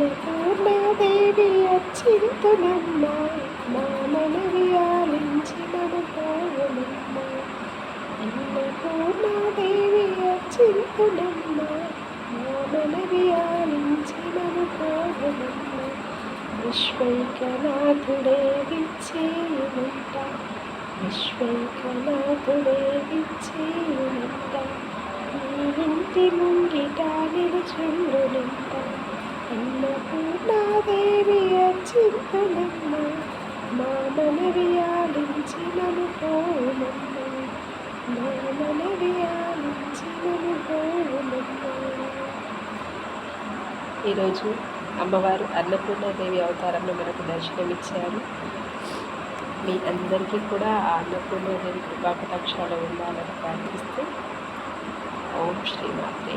అన్నపూర్ణాదేవి అచ్చింతునమ్మ. మా మనవి ఆలించి మము పోవనమ్మ అన్నపూర్ణాదేవి అచ్చింతునమ్మ. మా మనవి ఆలించి మము పోవనమ్మ విశ్వైకనాథుడే విచ్చేయుమంట విశ్వైకనాథుడే విచ్చేయుమంట నీ ఇంటి ముంగిట అన్నపూర్ణాదేవి అచ్చింతునమ్మ మా మనవి ఆలించి నన్ను పోనమ్మ మా మనవి ఆలించి నన్ను పోనమ్మ ఈరోజు అమ్మవారు అన్నపూర్ణాదేవి అవతారంలో మనకు దర్శనమిచ్చారు. మీ అందరికీ కూడా ఆ అన్నపూర్ణాదేవి కృపాకటాక్షాలు ఉండాలని ప్రార్థిస్తూ ఓం శ్రీమాత్రే